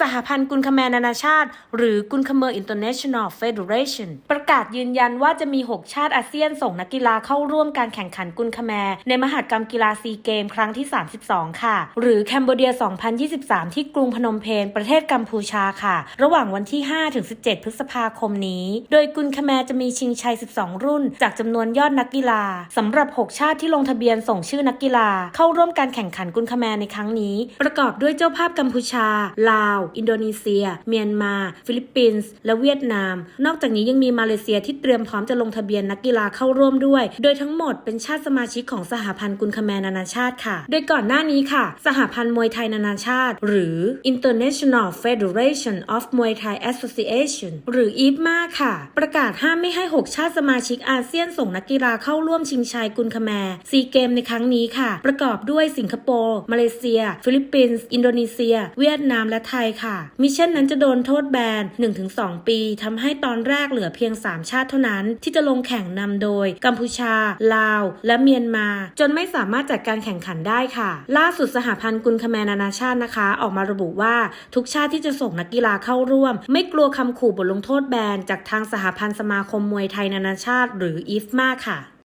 สหพันธ์กุนคแมนานาชาติ หรือกุนคเมอร์ International Federation ประกาศยืนยันว่าจะมี 6 ชาติอาเซียนส่งนักกีฬาเข้าร่วมการแข่งขันกุนคแมในมหากรรมกีฬาซีเกม ครั้งที่ 32 ค่ะ หรือแคนเบเดีย 2023 ที่กรุงพนมเปญประเทศกัมพูชาค่ะ ระหว่างวันที่ 5-17 พฤษภาคมนี้ โดยกุนคแมจะมีชิงชัย 12 รุ่น จากจำนวนยอดนักกีฬาสำหรับ 6 ชาติที่ลงทะเบียนส่งชื่อนักกีฬา เข้าร่วมการแข่งขันกุนคแมในครั้งนี้ ประกอบด้วยเจ้าภาพกัมพูชา ลาวอินโดนีเซีย เมียนมา ฟิลิปปินส์ และเวียดนาม นอกจากนี้ยังมีมาเลเซียที่เตรียมพร้อมจะลงทะเบียนนักกีฬาเข้าร่วมด้วย โดยทั้งหมดเป็นชาติสมาชิกของสหพันธ์กุนคแมร์นานาชาติค่ะ โดยก่อนหน้านี้ค่ะ สหพันธ์มวยไทยนานาชาติ หรือ International Federation of Muay Thai Association หรือ IFMA ค่ะ ประกาศห้ามไม่ให้ 6 ชาติสมาชิกอาเซียนส่งนักกีฬาเข้าร่วมชิงชัยกุนคแมซีเกมในครั้งนี้ค่ะ ประกอบด้วยสิงคโปร์ มาเลเซีย ฟิลิปปินส์ อินโดนีเซีย เวียดนาม และไทยค่ะ มิเช่นนั้นจะโดนโทษแบน 1-2 ปีทำให้ตอนแรกเหลือเพียง 3 ชาติเท่านั้น ที่จะลงแข่งนำโดย กัมพูชา ลาว และเมียนมา จนไม่สามารถจัดการแข่งขันได้ค่ะ ล่าสุดสหพันธ์กุนคแมนานาชาตินะคะ ออกมาระบุว่าทุกชาติที่จะส่งนักกีฬาเข้าร่วม ไม่กลัวคำขู่บทลงโทษแบน จากทางสหพันธ์สมาคมมวยไทยนานาชาติ หรืออีฟมาค่ะ